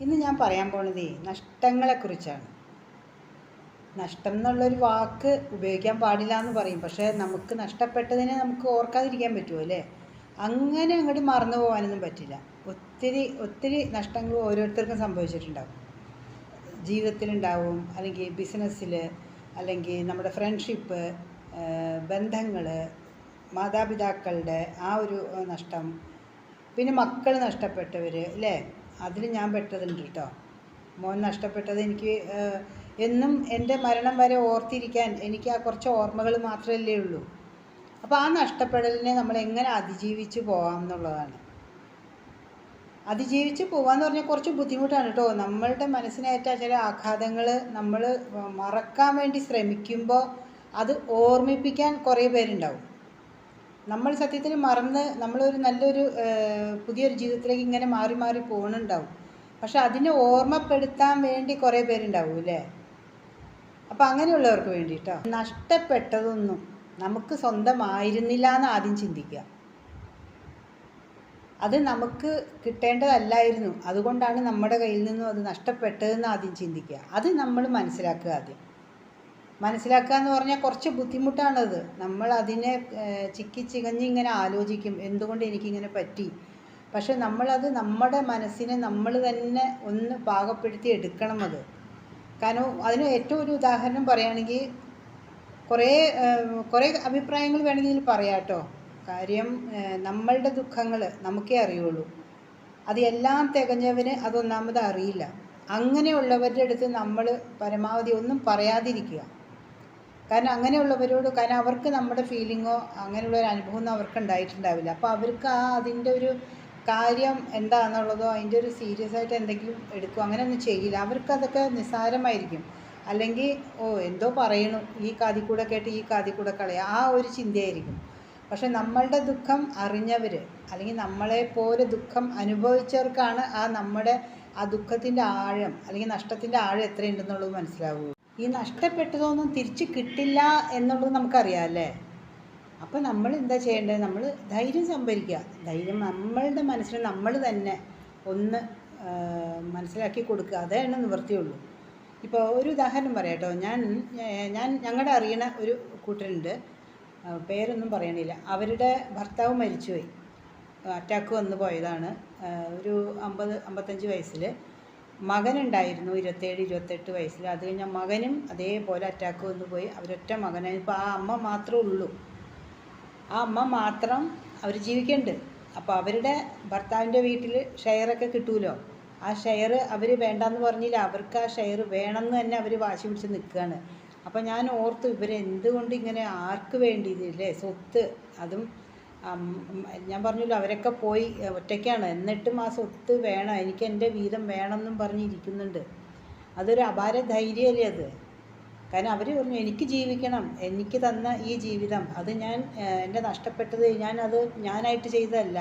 ഇന്ന് ഞാൻ പറയാൻ പോണത് നഷ്ടങ്ങളെക്കുറിച്ചാണ്. നഷ്ടം എന്നുള്ളൊരു വാക്ക് ഉപയോഗിക്കാൻ പാടില്ല എന്ന് പറയും. പക്ഷേ നമുക്ക് നഷ്ടപ്പെട്ടതിനെ നമുക്ക് ഓർക്കാതിരിക്കാൻ പറ്റുമോ അല്ലേ? അങ്ങനെ അങ്ങോട്ട് മറന്നു പോകാനൊന്നും പറ്റില്ല. ഒത്തിരി ഒത്തിരി നഷ്ടങ്ങൾ ഓരോരുത്തർക്കും സംഭവിച്ചിട്ടുണ്ടാവും. ജീവിതത്തിലുണ്ടാവും അല്ലെങ്കിൽ ബിസിനസ്സിൽ അല്ലെങ്കിൽ നമ്മുടെ ഫ്രണ്ട്ഷിപ്പ് ബന്ധങ്ങൾ മാതാപിതാക്കളുടെ ആ ഒരു നഷ്ടം. പിന്നെ മക്കൾ നഷ്ടപ്പെട്ടവർ അല്ലേ? അതിൽ ഞാൻ പെട്ടതുണ്ട് കേട്ടോ. മോൻ നഷ്ടപ്പെട്ടത് എനിക്ക് എന്നും എന്റെ മരണം വരെ ഓർത്തിരിക്കാൻ എനിക്ക് ആ കുറച്ച് ഓർമ്മകൾ മാത്രമല്ലേ ഉള്ളൂ. അപ്പോൾ ആ നഷ്ടപ്പെടലിനെ നമ്മൾ എങ്ങനെ അതിജീവിച്ച് പോകാം എന്നുള്ളതാണ്. അതിജീവിച്ച് പോകാന്ന് പറഞ്ഞാൽ കുറച്ച് ബുദ്ധിമുട്ടാണ് കേട്ടോ. നമ്മളുടെ മനസ്സിനേറ്റ ചില ആഘാതങ്ങൾ നമ്മൾ മറക്കാൻ വേണ്ടി ശ്രമിക്കുമ്പോൾ അത് ഓർമ്മിപ്പിക്കാൻ കുറേ പേരുണ്ടാവും. നമ്മൾ സത്യത്തിൽ മറന്ന് നമ്മളൊരു നല്ലൊരു പുതിയൊരു ജീവിതത്തിലേക്ക് ഇങ്ങനെ മാറി മാറി പോകുന്നുണ്ടാവും പക്ഷെ അതിനെ ഓർമ്മപ്പെടുത്താൻ വേണ്ടി കുറേ പേരുണ്ടാവും അല്ലേ അപ്പം അങ്ങനെയുള്ളവർക്ക് വേണ്ടിയിട്ടോ നഷ്ടപ്പെട്ടതൊന്നും നമുക്ക് സ്വന്തമായിരുന്നില്ല എന്ന് ആദ്യം ചിന്തിക്കുക. അത് നമുക്ക് കിട്ടേണ്ടതല്ലായിരുന്നു. അതുകൊണ്ടാണ് നമ്മുടെ കയ്യിൽ നിന്നും അത് നഷ്ടപ്പെട്ടതെന്ന് ആദ്യം ചിന്തിക്കുക. അത് നമ്മൾ മനസ്സിലാക്കുക ആദ്യം. മനസ്സിലാക്കുക എന്ന് പറഞ്ഞാൽ കുറച്ച് ബുദ്ധിമുട്ടാണത്. നമ്മൾ അതിനെ ചിക്കി ചികഞ്ഞ് ഇങ്ങനെ ആലോചിക്കും. എന്തുകൊണ്ട് എനിക്കിങ്ങനെ പറ്റി? പക്ഷെ നമ്മളത് നമ്മുടെ മനസ്സിനെ നമ്മൾ തന്നെ ഒന്ന് പാകപ്പെടുത്തി എടുക്കണം അത്. കാരണം അതിന് ഏറ്റവും ഒരു ഉദാഹരണം പറയുകയാണെങ്കിൽ കുറേ കുറേ അഭിപ്രായങ്ങൾ വേണമെങ്കിൽ പറയാം കേട്ടോ. കാര്യം നമ്മളുടെ ദുഃഖങ്ങൾ നമുക്കേ അറിയുള്ളൂ. അത് എല്ലാം തികഞ്ഞവന് അതൊന്നാമത് അറിയില്ല. അങ്ങനെയുള്ളവരുടെ അടുത്ത് നമ്മൾ പരമാവധി ഒന്നും പറയാതിരിക്കുക. കാരണം അങ്ങനെയുള്ളവരോട് കാരണം അവർക്ക് നമ്മുടെ ഫീലിങ്ങോ അങ്ങനെയുള്ള ഒരു അനുഭവം ഒന്നും അവർക്ക് ഉണ്ടായിട്ടുണ്ടാവില്ല അപ്പോൾ അവർക്ക് ആ അതിന്റെ ഒരു കാര്യം എന്താണെന്നുള്ളതോ അതിന്റെ ഒരു സീരിയസ് ആയിട്ട് എന്തെങ്കിലും എടുക്കും അങ്ങനെയൊന്നും ചെയ്യില്ല. അവർക്ക് അതൊക്കെ നിസ്സാരമായിരിക്കും. അല്ലെങ്കിൽ ഓ എന്തോ പറയണു. ഈ കാതി കൂടെ കേട്ട് ഈ കാതി കൂടെ കളയുക ആ ഒരു ചിന്തയായിരിക്കും. പക്ഷെ നമ്മളുടെ ദുഃഖം അറിഞ്ഞവർ അല്ലെങ്കിൽ നമ്മളെ പോലെ ദുഃഖം അനുഭവിച്ചവർക്കാണ് ആ നമ്മുടെ ആ ദുഃഖത്തിന്റെ ആഴം അല്ലെങ്കിൽ നഷ്ടത്തിന്റെ ആഴം എത്രയുണ്ടെന്നുള്ളത് മനസ്സിലാവൂ ഈ നഷ്ടപ്പെട്ടതൊന്നും തിരിച്ച് കിട്ടില്ല എന്നുള്ളത് നമുക്കറിയാം അല്ലേ അപ്പോൾ നമ്മൾ എന്താ ചെയ്യേണ്ടത് നമ്മൾ ധൈര്യം സംഭരിക്കുക. ധൈര്യം നമ്മളുടെ മനസ്സിൽ നമ്മൾ തന്നെ ഒന്ന് മനസ്സിലാക്കി കൊടുക്കുക. അതാണ് നിവൃത്തിയുള്ളൂ. ഇപ്പോൾ ഒരു ഉദാഹരണം പറയാം കേട്ടോ ഞാൻ ഞാൻ ഞങ്ങളുടെ അറിയണ ഒരു കൂട്ടരുണ്ട്. പേരൊന്നും പറയണില്ല. അവരുടെ ഭർത്താവ് മരിച്ചുപോയി. അറ്റാക്ക് വന്നു പോയതാണ്. ഒരു അമ്പത് അമ്പത്തഞ്ച് വയസ്സിൽ മകനുണ്ടായിരുന്നു ഇരുപത്തേഴ് ഇരുപത്തെട്ട് വയസ്സിൽ. അത് കഴിഞ്ഞാൽ മകനും അതേപോലെ അറ്റാക്ക് വന്നു പോയി അവരൊറ്റ മകനായി ഇപ്പോൾ ആ അമ്മ മാത്രമേ ഉള്ളൂ. ആ അമ്മ മാത്രം അവർ ജീവിക്കേണ്ട. അപ്പോൾ അവരുടെ ഭർത്താവിന്റെ വീട്ടിൽ ഷെയറൊക്കെ കിട്ടുമല്ലോ ആ ഷെയർ അവർ വേണ്ടാന്ന് പറഞ്ഞില്ല. അവർക്ക് ആ ഷെയർ വേണമെന്ന് തന്നെ അവർ വാശി പിടിച്ച് നിൽക്കുകയാണ് അപ്പോൾ ഞാൻ ഓർത്തു ഇവരെന്തുകൊണ്ട് ഇങ്ങനെ ആർക്ക് വേണ്ടി ഇതില്ലേ സ്വത്ത് അതും ഞാൻ പറഞ്ഞല്ലോ അവരൊക്കെ പോയി ഒറ്റയ്ക്കാണ്. എന്നിട്ടും ആ സ്വത്ത് വേണം എനിക്ക് എന്റെ വീതം വേണമെന്നും പറഞ്ഞിരിക്കുന്നുണ്ട് അതൊരു അപാര ധൈര്യമല്ലേ അത്? കാരണം അവർ പറഞ്ഞു എനിക്ക് ജീവിക്കണം എനിക്ക് തന്ന ഈ ജീവിതം. അത് ഞാൻ എന്റെ നഷ്ടപ്പെട്ടത് ഞാൻ അത് ഞാനായിട്ട് ചെയ്തതല്ല.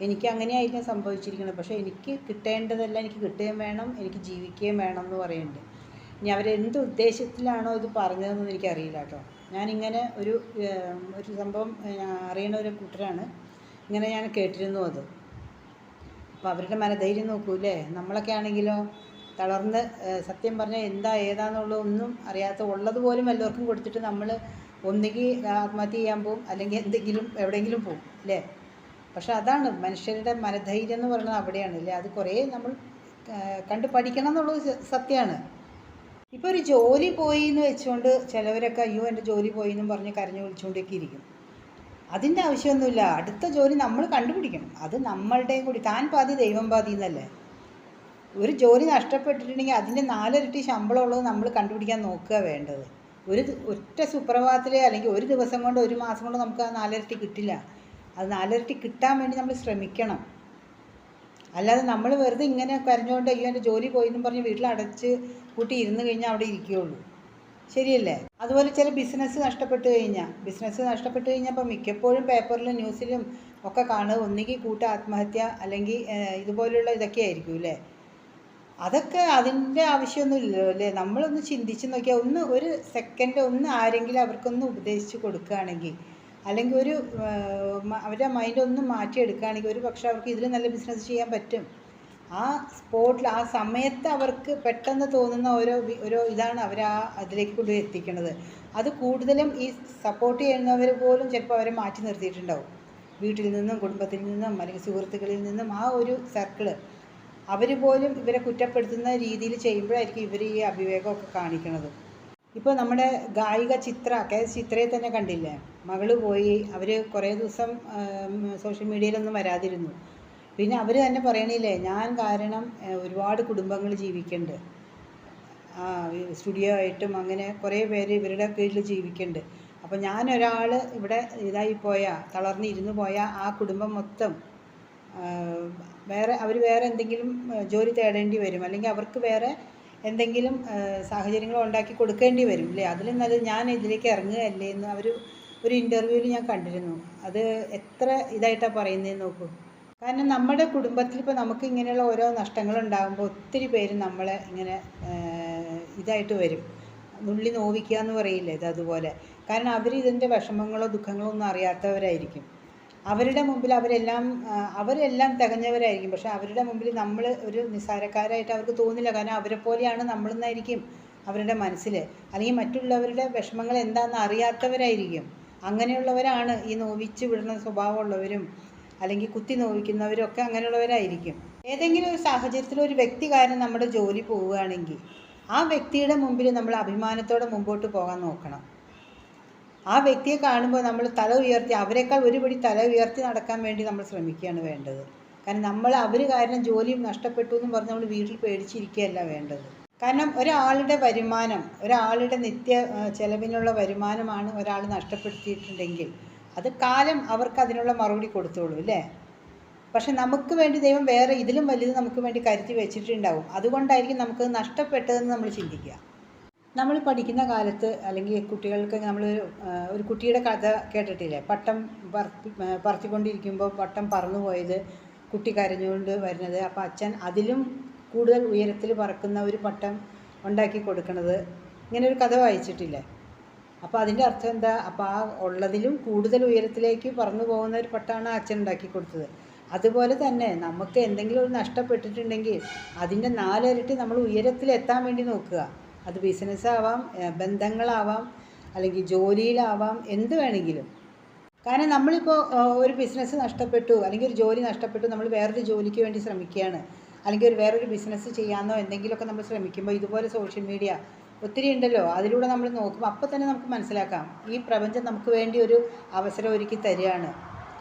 എനിക്ക് അങ്ങനെയായിരിക്കും സംഭവിച്ചിരിക്കുന്നത്. പക്ഷേ എനിക്ക് കിട്ടേണ്ടതെല്ലാം എനിക്ക് കിട്ടുകയും വേണം എനിക്ക് ജീവിക്കുകയും വേണം എന്ന് പറയുന്നുണ്ട്. ഇനി അവരെന്ത് ഉദ്ദേശത്തിലാണോ ഇത് പറഞ്ഞതെന്ന് എനിക്കറിയില്ല കേട്ടോ. ഞാനിങ്ങനെ ഒരു ഒരു സംഭവം അറിയണ ഒരു കൂട്ടരാണ്. ഇങ്ങനെ ഞാൻ കേട്ടിരുന്നു അത്. അപ്പോൾ അവരുടെ മനധൈര്യം നോക്കൂലേ നമ്മളൊക്കെ ആണെങ്കിലോ തളർന്ന് സത്യം പറഞ്ഞാൽ എന്താ ഏതാന്നുള്ള ഒന്നും അറിയാത്ത ഉള്ളത് പോലും എല്ലാവർക്കും കൊടുത്തിട്ട് നമ്മൾ ഒന്നുകിൽ ആത്മഹത്യ ചെയ്യാൻ പോകും അല്ലെങ്കിൽ എന്തെങ്കിലും എവിടെയെങ്കിലും പോകും അല്ലേ പക്ഷെ അതാണ് മനുഷ്യരുടെ മനധൈര്യം എന്ന് പറയുന്നത് അവിടെയാണ് അല്ലേ അത് കുറേ നമ്മൾ കണ്ട് പഠിക്കണം എന്നുള്ളത് സത്യമാണ് ഇപ്പോൾ ഒരു ജോലി പോയി എന്ന് വെച്ചുകൊണ്ട് ചിലവരൊക്കെ അയ്യോ എന്റെ ജോലി പോയി എന്നും പറഞ്ഞ് കരഞ്ഞു വിളിച്ചുകൊണ്ടൊക്കെ ഇരിക്കും അതിന്റെ ആവശ്യമൊന്നുമില്ല അടുത്ത ജോലി നമ്മൾ കണ്ടുപിടിക്കണം. അത് നമ്മളുടെയും കൂടി. താൻ പാതി ദൈവം പാതി എന്നല്ലേ ഒരു ജോലി നഷ്ടപ്പെട്ടിട്ടുണ്ടെങ്കിൽ അതിന്റെ നാലിരട്ടി ശമ്പളം ഉള്ളത് നമ്മൾ കണ്ടുപിടിക്കാൻ നോക്കുക വേണ്ടത്. ഒരു ഒറ്റ സുപ്രഭാതത്തിൽ അല്ലെങ്കിൽ ഒരു ദിവസം കൊണ്ട് ഒരു മാസം കൊണ്ട് നമുക്ക് ആ നാലിരട്ടി കിട്ടില്ല. അത് നാലിരട്ടി കിട്ടാൻ വേണ്ടി നമ്മൾ ശ്രമിക്കണം. അല്ലാതെ നമ്മൾ വെറുതെ ഇങ്ങനെ കരഞ്ഞുകൊണ്ട് അയ്യോ എന്റെ ജോലി പോയി എന്നും പറഞ്ഞ് വീട്ടിൽ അടച്ച് കൂട്ടി ഇരുന്ന് കഴിഞ്ഞാൽ അവിടെ ഇരിക്കുകയുള്ളൂ ശരിയല്ലേ? അതുപോലെ ചില ബിസിനസ് നഷ്ടപ്പെട്ട് കഴിഞ്ഞാൽ ബിസിനസ് നഷ്ടപ്പെട്ട് കഴിഞ്ഞാൽ മിക്കപ്പോഴും പേപ്പറിലും ന്യൂസിലും ഒക്കെ കാണുക. ഒന്നുകിൽ കൂട്ട ആത്മഹത്യ അല്ലെങ്കിൽ ഇതുപോലുള്ള ഇതൊക്കെ ആയിരിക്കും അല്ലേ? അതൊക്കെ അതിന്റെ ആവശ്യമൊന്നുമില്ലല്ലോ അല്ലേ? നമ്മളൊന്ന് ചിന്തിച്ച് നോക്കിയാൽ ഒന്ന് ഒരു സെക്കൻഡ് ഒന്ന് ആരെങ്കിലും അവർക്കൊന്ന് ഉപദേശിച്ച് കൊടുക്കുകയാണെങ്കിൽ അല്ലെങ്കിൽ ഒരു അവരുടെ മൈൻഡ് ഒന്ന് മാറ്റിയെടുക്കുകയാണെങ്കിൽ ഒരു പക്ഷേ അവർക്ക് ഇതിൽ നല്ല ബിസിനസ് ചെയ്യാൻ പറ്റും. ആ സ്പോട്ടിൽ ആ സമയത്ത് അവർക്ക് പെട്ടെന്ന് തോന്നുന്ന ഓരോ ഓരോ ഇതാണ് അവർ ആ അതിലേക്ക് കൊണ്ടുപോയി എത്തിക്കുന്നത് അത് കൂടുതലും ഈ സപ്പോർട്ട് ചെയ്യുന്നവർ പോലും ചിലപ്പോൾ അവരെ മാറ്റി നിർത്തിയിട്ടുണ്ടാവും. വീട്ടിൽ നിന്നും കുടുംബത്തിൽ നിന്നും അല്ലെങ്കിൽ സുഹൃത്തുക്കളിൽ നിന്നും ആ ഒരു സർക്കിൾ അവർ പോലും ഇവരെ കുറ്റപ്പെടുത്തുന്ന രീതിയിൽ ചെയ്യുമ്പോഴായിരിക്കും ഇവർ ഈ അവിവേകമൊക്കെ കാണിക്കുന്നത് ഇപ്പോൾ നമ്മുടെ ഗായിക ചിത്ര കെ ചിത്രയെ തന്നെ കണ്ടില്ലേ? മകൾ പോയി അവർ കുറേ ദിവസം സോഷ്യൽ മീഡിയയിലൊന്നും വരാതിരുന്നു. പിന്നെ അവർ തന്നെ പറയണില്ലേ ഞാൻ കാരണം ഒരുപാട് കുടുംബങ്ങൾ ജീവിക്കുന്നുണ്ട് സ്റ്റുഡിയോ ആയിട്ടും അങ്ങനെ കുറേ പേര് ഇവരുടെ കീഴിൽ ജീവിക്കുന്നുണ്ട് അപ്പോൾ ഞാൻ ഒരാൾ ഇവിടെ ഇതായി പോയാൽ തളർന്നിരുന്നു പോയാൽ ആ കുടുംബം മൊത്തം വേറെ അവർ വേറെ എന്തെങ്കിലും ജോലി തേടേണ്ടി വരും. അല്ലെങ്കിൽ അവർക്ക് വേറെ എന്തെങ്കിലും സാഹചര്യങ്ങൾ ഉണ്ടാക്കി കൊടുക്കേണ്ടി വരും അല്ലേ അതിലും നല്ലത് ഞാൻ ഇതിലേക്ക് ഇറങ്ങുകയല്ലേ എന്ന് അവർ ഒരു ഇന്റർവ്യൂവിൽ ഞാൻ കണ്ടിരുന്നു. അത് എത്ര ഇതായിട്ടാണ് പറയുന്നതെന്ന് നോക്കൂ. കാരണം നമ്മുടെ കുടുംബത്തിൽ ഇപ്പോൾ നമുക്ക് ഇങ്ങനെയുള്ള ഓരോ നഷ്ടങ്ങൾ ഉണ്ടാകുമ്പോൾ ഒത്തിരി പേര് നമ്മളെ ഇങ്ങനെ ഇതായിട്ട് വരും. നുള്ളി നോവിക്കുക എന്ന് പറയില്ലേ ഇത് അതുപോലെ. കാരണം അവർ ഇതിന്റെ വിഷമങ്ങളോ ദുഃഖങ്ങളോ ഒന്നും അറിയാത്തവരായിരിക്കും. അവരുടെ മുമ്പിൽ അവരെല്ലാം അവരെല്ലാം തികഞ്ഞവരായിരിക്കും. പക്ഷെ അവരുടെ മുമ്പിൽ നമ്മൾ ഒരു നിസ്സാരക്കാരായിട്ട് അവർക്ക് തോന്നില്ല. കാരണം അവരെ പോലെയാണ് നമ്മളെന്നായിരിക്കും അവരുടെ മനസ്സിൽ അല്ലെങ്കിൽ മറ്റുള്ളവരുടെ വിഷമങ്ങൾ എന്താണെന്ന് അറിയാത്തവരായിരിക്കും. അങ്ങനെയുള്ളവരാണ് ഈ നോവിച്ച് വിടുന്ന സ്വഭാവമുള്ളവരും അല്ലെങ്കിൽ കുത്തി നോവിക്കുന്നവരും ഒക്കെ അങ്ങനെയുള്ളവരായിരിക്കും. ഏതെങ്കിലും ഒരു സാഹചര്യത്തിൽ ഒരു വ്യക്തി കാരണം നമ്മുടെ ജോലി പോവുകയാണെങ്കിൽ ആ വ്യക്തിയുടെ മുമ്പിൽ നമ്മൾ അഭിമാനത്തോടെ മുമ്പോട്ട് പോകാൻ നോക്കണം. ആ വ്യക്തിയെ കാണുമ്പോൾ നമ്മൾ തല ഉയർത്തി അവരെക്കാൾ ഒരുപടി തല ഉയർത്തി നടക്കാൻ വേണ്ടി നമ്മൾ ശ്രമിക്കുകയാണ് വേണ്ടത്. കാരണം നമ്മൾ അവർ കാരണം ജോലിയും നഷ്ടപ്പെട്ടു എന്ന് പറഞ്ഞ് നമ്മൾ വീട്ടിൽ പേടിച്ചിരിക്കുകയല്ല വേണ്ടത്. കാരണം ഒരാളുടെ വരുമാനം ഒരാളുടെ നിത്യ ചെലവിനുള്ള വരുമാനമാണ് ഒരാൾ നഷ്ടപ്പെടുത്തിയിട്ടുണ്ടെങ്കിൽ അത് കാലം അവർക്ക് അതിനുള്ള മറുപടി കൊടുത്തോളൂ അല്ലേ? പക്ഷെ നമുക്ക് വേണ്ടി ദൈവം വേറെ ഇതിലും വലുത് നമുക്ക് വേണ്ടി കരുതി വെച്ചിട്ടുണ്ടാവും. അതുകൊണ്ടായിരിക്കും നമുക്ക് നഷ്ടപ്പെട്ടതെന്ന് നമ്മൾ ചിന്തിക്കുക. നമ്മൾ പഠിക്കുന്ന കാലത്ത് അല്ലെങ്കിൽ കുട്ടികൾക്ക് നമ്മൾ ഒരു കുട്ടിയുടെ കഥ കേട്ടിട്ടില്ലേ? പട്ടം പറത്തി പറത്തിക്കൊണ്ടിരിക്കുമ്പോൾ പട്ടം പറന്നു പോയത് കുട്ടി കരഞ്ഞുകൊണ്ട് വരുന്നത്. അപ്പോൾ അച്ഛൻ അതിലും കൂടുതൽ ഉയരത്തിൽ പറക്കുന്ന ഒരു പട്ടം ഉണ്ടാക്കി കൊടുക്കണത്. ഇങ്ങനെ ഒരു കഥ വായിച്ചിട്ടില്ലേ? അപ്പോൾ അതിന്റെ അർത്ഥം എന്താ? അപ്പോൾ ആ ഉള്ളതിലും കൂടുതൽ ഉയരത്തിലേക്ക് പറന്നു പോകുന്ന ഒരു പട്ടമാണ് അച്ഛൻ ഉണ്ടാക്കി കൊടുത്തത്. അതുപോലെ തന്നെ നമുക്ക് എന്തെങ്കിലും ഒരു നഷ്ടപ്പെട്ടിട്ടുണ്ടെങ്കിൽ അതിന്റെ നാലിരട്ടി നമ്മൾ ഉയരത്തിലെത്താൻ വേണ്ടി നോക്കുക. അത് ബിസിനസ് ആവാം ഏഹ് ബന്ധങ്ങളാവാം അല്ലെങ്കിൽ ജോലിയിലാവാം എന്ത് വേണമെങ്കിലും. കാരണം നമ്മളിപ്പോൾ ഒരു ബിസിനസ് നഷ്ടപ്പെട്ടു അല്ലെങ്കിൽ ഒരു ജോലി നഷ്ടപ്പെട്ടു നമ്മൾ വേറൊരു ജോലിക്ക് വേണ്ടി ശ്രമിക്കുകയാണ്. അല്ലെങ്കിൽ ഒരു വേറൊരു ബിസിനസ് ചെയ്യാമെന്നോ എന്തെങ്കിലുമൊക്കെ നമ്മൾ ശ്രമിക്കുമ്പോൾ ഇതുപോലെ സോഷ്യൽ മീഡിയ ഒത്തിരി ഉണ്ടല്ലോ. അതിലൂടെ നമ്മൾ നോക്കുമ്പോൾ അപ്പോൾ തന്നെ നമുക്ക് മനസ്സിലാക്കാം. ഈ പ്രപഞ്ചം നമുക്ക് വേണ്ടി ഒരു അവസരം ഒരുക്കി തരികയാണ്.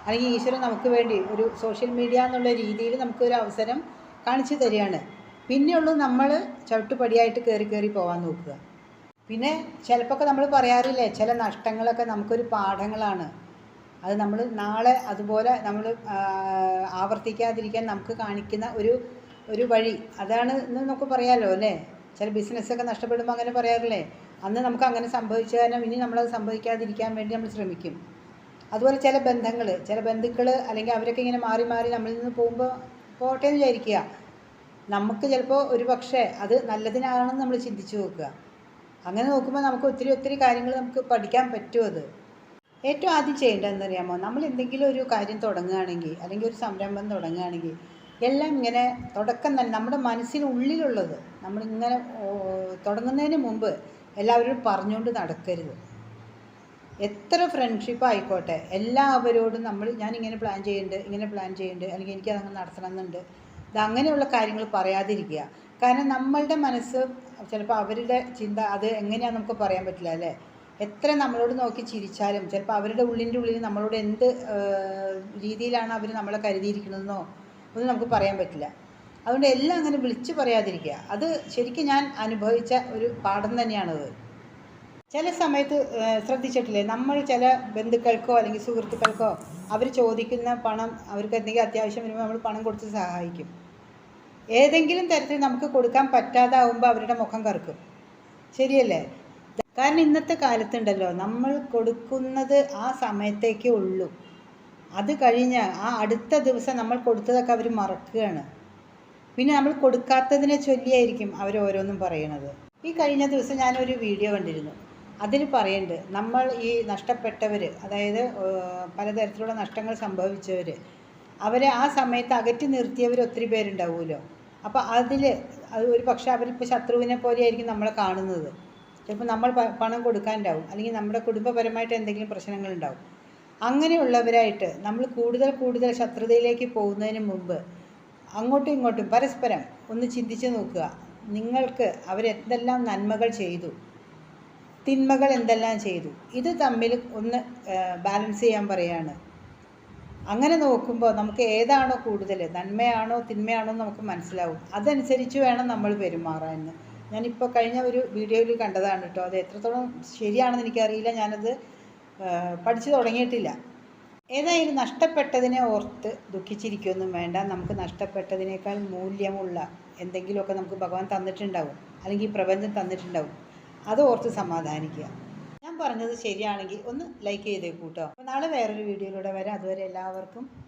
അല്ലെങ്കിൽ ഈശ്വരൻ നമുക്ക് വേണ്ടി ഒരു സോഷ്യൽ മീഡിയ എന്നുള്ള രീതിയിൽ നമുക്കൊരു അവസരം കാണിച്ചു തരികയാണ്. പിന്നെയുള്ളൂ നമ്മൾ ചവിട്ടുപടിയായിട്ട് കയറി കയറി പോകാൻ നോക്കുക. പിന്നെ ചിലപ്പോൾ നമ്മൾ പറയാറില്ലേ ചില നഷ്ടങ്ങളൊക്കെ നമുക്കൊരു പാഠങ്ങളാണ്. അത് നമ്മൾ നാളെ അതുപോലെ നമ്മൾ ആവർത്തിക്കാതിരിക്കാൻ നമുക്ക് കാണിക്കുന്ന ഒരു ഒരു വഴി. അതാണ് ഇന്ന് നമുക്ക് പറയാമല്ലോ അല്ലേ? ചില ബിസിനസ്സൊക്കെ നഷ്ടപ്പെടുമ്പോൾ അങ്ങനെ പറയാറില്ലേ? അന്ന് നമുക്ക് അങ്ങനെ സംഭവിച്ചു കാരണം ഇനി നമ്മളത് സംഭവിക്കാതിരിക്കാൻ വേണ്ടി നമ്മൾ ശ്രമിക്കും. അതുപോലെ ചില ബന്ധങ്ങൾ ചില ബന്ധുക്കൾ അല്ലെങ്കിൽ അവരൊക്കെ ഇങ്ങനെ മാറി മാറി നമ്മളിൽ നിന്ന് പോകുമ്പോൾ പോട്ടെ എന്ന് വിചാരിക്കുക. നമുക്ക് ചിലപ്പോൾ ഒരു പക്ഷേ അത് നല്ലതിനാണെന്ന് നമ്മൾ ചിന്തിച്ചു നോക്കുക. അങ്ങനെ നോക്കുമ്പോൾ നമുക്ക് ഒത്തിരി ഒത്തിരി കാര്യങ്ങൾ നമുക്ക് പഠിക്കാൻ പറ്റും അത്. ഏറ്റവും ആദ്യം ചെയ്യേണ്ടതെന്ന് അറിയാമോ? നമ്മൾ എന്തെങ്കിലും ഒരു കാര്യം തുടങ്ങുകയാണെങ്കിൽ അല്ലെങ്കിൽ ഒരു സംരംഭം തുടങ്ങുകയാണെങ്കിൽ എല്ലാം ഇങ്ങനെ തുടക്കം തന്നെ നമ്മുടെ മനസ്സിനുള്ളിലുള്ളത് നമ്മളിങ്ങനെ തുടങ്ങുന്നതിന് മുമ്പ് എല്ലാവരോടും പറഞ്ഞുകൊണ്ട് നടക്കരുത്. എത്ര ഫ്രണ്ട്ഷിപ്പ് ആയിക്കോട്ടെ എല്ലാവരോടും നമ്മൾ ഞാൻ ഇങ്ങനെ പ്ലാൻ ചെയ്യുന്നുണ്ട് ഇങ്ങനെ പ്ലാൻ ചെയ്യുന്നുണ്ട് അല്ലെങ്കിൽ എനിക്ക് അതങ്ങ് നടത്തണം എന്നുണ്ട് ഇത് അങ്ങനെയുള്ള കാര്യങ്ങൾ പറയാതിരിക്കുക. കാരണം നമ്മളുടെ മനസ്സ് ചിലപ്പോൾ അവരുടെ ചിന്ത അത് എങ്ങനെയാണെന്ന് നമുക്ക് പറയാൻ പറ്റില്ല അല്ലേ? എത്ര നമ്മളോട് നോക്കി ചിരിച്ചാലും ചിലപ്പോൾ അവരുടെ ഉള്ളിന്റെ ഉള്ളിൽ നമ്മളോട് എന്ത് രീതിയിലാണ് അവർ നമ്മളെ കരുതിയിരിക്കുന്നതെന്നോ ഒന്നും നമുക്ക് പറയാൻ പറ്റില്ല. അതുകൊണ്ട് എല്ലാം അങ്ങനെ വിളിച്ചു പറയാതിരിക്കുക. അത് ശരിക്കും ഞാൻ അനുഭവിച്ച ഒരു പാഠം തന്നെയാണത് ചില സമയത്ത് ശ്രദ്ധിച്ചിട്ടില്ലേ? നമ്മൾ ചില ബന്ധുക്കൾക്കോ അല്ലെങ്കിൽ സുഹൃത്തുക്കൾക്കോ അവർ ചോദിക്കുന്ന പണം അവർക്ക് എന്തെങ്കിലും അത്യാവശ്യം വരുമ്പോൾ നമ്മൾ പണം കൊടുത്ത് സഹായിക്കും. ഏതെങ്കിലും തരത്തിൽ നമുക്ക് കൊടുക്കാൻ പറ്റാതാവുമ്പോൾ അവരുടെ മുഖം കറുക്കും. ശരിയല്ലേ? കാരണം ഇന്നത്തെ കാലത്തുണ്ടല്ലോ നമ്മൾ കൊടുക്കുന്നത് ആ സമയത്തേക്കേ ഉള്ളൂ. അത് കഴിഞ്ഞ് ആ അടുത്ത ദിവസം നമ്മൾ കൊടുത്തതൊക്കെ അവർ മറക്കുകയാണ്. പിന്നെ നമ്മൾ കൊടുക്കാത്തതിനെ ചൊല്ലിയായിരിക്കും അവർ ഓരോന്നും പറയണത്. ഈ കഴിഞ്ഞ ദിവസം ഞാനൊരു വീഡിയോ കണ്ടിരുന്നു. അതിൽ പറയുന്നുണ്ട് നമ്മൾ ഈ നഷ്ടപ്പെട്ടവർ അതായത് പലതരത്തിലുള്ള നഷ്ടങ്ങൾ സംഭവിച്ചവർ അവരെ ആ സമയത്ത് അകറ്റി നിർത്തിയവർ ഒത്തിരി പേരുണ്ടാവുമല്ലോ. അപ്പോൾ അതിൽ അത് ഒരു പക്ഷേ അവരിപ്പോൾ ശത്രുവിനെ പോലെയായിരിക്കും നമ്മളെ കാണുന്നത്. ചിലപ്പോൾ നമ്മൾ പണം കൊടുക്കാനുണ്ടാവും. അല്ലെങ്കിൽ നമ്മുടെ കുടുംബപരമായിട്ട് എന്തെങ്കിലും പ്രശ്നങ്ങളുണ്ടാവും. അങ്ങനെയുള്ളവരായിട്ട് നമ്മൾ കൂടുതൽ കൂടുതൽ ശത്രുതയിലേക്ക് പോകുന്നതിന് മുമ്പ് അങ്ങോട്ടും ഇങ്ങോട്ടും പരസ്പരം ഒന്ന് ചിന്തിച്ച് നോക്കുക. നിങ്ങൾക്ക് അവരെന്തെല്ലാം നന്മകൾ ചെയ്തു? തിന്മകൾ എന്തെല്ലാം ചെയ്തു? ഇത് തമ്മിൽ ഒന്ന് ബാലൻസ് ചെയ്യാൻ പറയാണ്. അങ്ങനെ നോക്കുമ്പോൾ നമുക്ക് ഏതാണോ കൂടുതൽ? നന്മയാണോ തിന്മയാണോ നമുക്ക് മനസ്സിലാവും. അതനുസരിച്ച് വേണം നമ്മൾ പെരുമാറാൻ. ഞാനിപ്പോൾ കഴിഞ്ഞ ഒരു വീഡിയോയിൽ കണ്ടതാണ് കേട്ടോ അത് എത്രത്തോളം ശരിയാണെന്ന് എനിക്കറിയില്ല. ഞാനത് പഠിച്ചു തുടങ്ങിയിട്ടില്ല. ഏതായാലും നഷ്ടപ്പെട്ടതിനെ ഓർത്ത് ദുഃഖിച്ചിരിക്കുകയൊന്നും വേണ്ട. നമുക്ക് നഷ്ടപ്പെട്ടതിനേക്കാൾ മൂല്യമുള്ള എന്തെങ്കിലുമൊക്കെ നമുക്ക് ഭഗവാൻ തന്നിട്ടുണ്ടാവും. അല്ലെങ്കിൽ പ്രപഞ്ചം തന്നിട്ടുണ്ടാവും. അത് ഓർത്ത് സമാധാനിക്കുക. ഞാൻ പറഞ്ഞത് ശരിയാണെങ്കിൽ ഒന്ന് ലൈക്ക് ചെയ്തേക്കൂട്ടോ അപ്പോൾ നാളെ വേറൊരു വീഡിയോയിലൂടെ വരാം. അതുവരെ എല്ലാവർക്കും